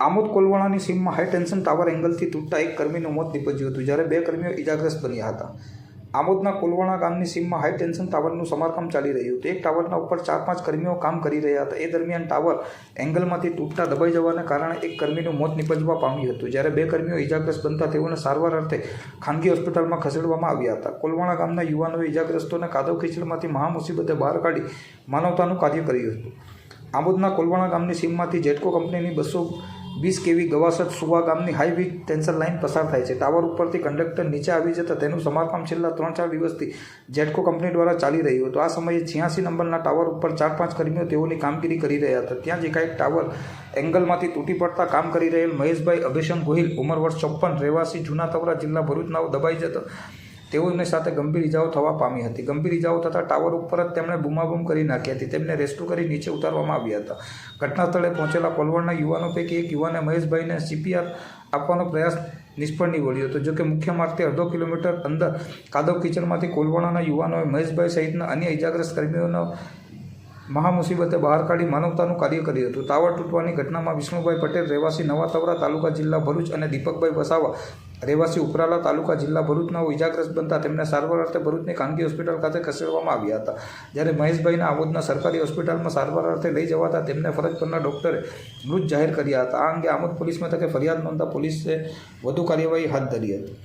આમોદ કોલવાણાની સીમમાં high tension tower એંગલથી તૂટતા એક કર્મીનું મોત નીપજ્યું હતું, જ્યારે બે કર્મીઓ ઇજાગ્રસ્ત બન્યા હતા. આમોદના કોલવાણા ગામની સીમમાં હાઈ ટેન્શન ટાવરનું સમારકામ ચાલી રહ્યું હતું. એક ટાવરના ઉપર ચાર પાંચ કર્મીઓ કામ કરી રહ્યા હતા. એ દરમિયાન ટાવર એંગલમાંથી તૂટતા દબાઈ જવાને કારણે એક કર્મીનું મોત નીપજવા પામ્યું હતું, જ્યારે બે કર્મીઓ ઇજાગ્રસ્ત બનતા તેઓને સારવાર અર્થે ખાનગી હોસ્પિટલમાં ખસેડવામાં આવ્યા હતા. કોલવાણા ગામના યુવાનોએ ઇજાગ્રસ્તોને કાદવ ખીચડમાંથી મહામુસીબતે બહાર કાઢી માનવતાનું કાર્ય કર્યું હતું. આમોદના કોલવાણા ગામની સીમમાંથી જેટકો કંપનીની બસો વીસ કેવી ગવાસદ સુવા ગામની હાઈ વીક ટેન્શન લાઇન પસાર થાય છે. ટાવર ઉપરથી કંડક્ટર નીચે આવી જતાં તેનું સમારકામ છેલ્લા ત્રણ ચાર દિવસથી જેટકો કંપની દ્વારા ચાલી રહ્યું હતું. આ સમયે છ્યાસી નંબરના ટાવર ઉપર ચાર પાંચ કર્મીઓ તેઓની કામગીરી કરી રહ્યા હતા. ત્યાં જ એકાએક ટાવર એંગલમાંથી તૂટી પડતા કામ કરી રહેલ મહેશભાઈ અભિષણ ગોહિલ, ઉંમર વર્ષ ચોપ્પન, રહેવાસી જૂના તવરા જિલ્લા ભરૂચનાઓ દબાઈ જતા તેઓને સાથે ગંભીર ઇજાઓ થવા પામી હતી. ગંભીર ઇજાઓ થતાં ટાવર ઉપર જ તેમણે બૂમાબૂમ કરી નાખી હતી. તેમને રેસ્ક્યુ કરી નીચે ઉતારવામાં આવ્યા હતા. ઘટના સ્થળે પહોંચેલા કોલવડના યુવાનો પૈકી એક યુવાને મહેશભાઈને સીપીઆર આપવાનો પ્રયાસ નિષ્ફળ નીવડ્યો હતો. જોકે મુખ્ય માર્ગથી અડધો કિલોમીટર અંદર કાદવ કિચડમાંથી કોલવણાના યુવાનોએ મહેશભાઈ સહિતના અન્ય ઇજાગ્રસ્ત કર્મીઓનો મહામુસીબતે બહાર કાઢી માનવતાનું કાર્ય કર્યું હતું. ટાવર તૂટવાની ઘટનામાં વિષ્ણુભાઈ પટેલ, રહેવાસી નવા તવરા તાલુકા જિલ્લા ભરૂચ અને દીપકભાઈ વસાવા રહેવાસી ઉપરાલા તાલુકા જિલ્લા ભરૂચના ઇજાગ્રસ્ત બનતા તેમને સારવાર અર્થે ભરૂચની ખાનગી હોસ્પિટલ ખાતે ખસેડવામાં આવ્યા હતા. જ્યારે મહેશભાઈના આમોદના સરકારી હોસ્પિટલમાં સારવાર અર્થે લઈ જવાતા તેમને ફરજ પરના ડોક્ટરે મૃત જાહેર કર્યા હતા. આ અંગે આમોદ પોલીસ મથકે ફરિયાદ નોંધતા પોલીસે વધુ કાર્યવાહી હાથ ધરી હતી.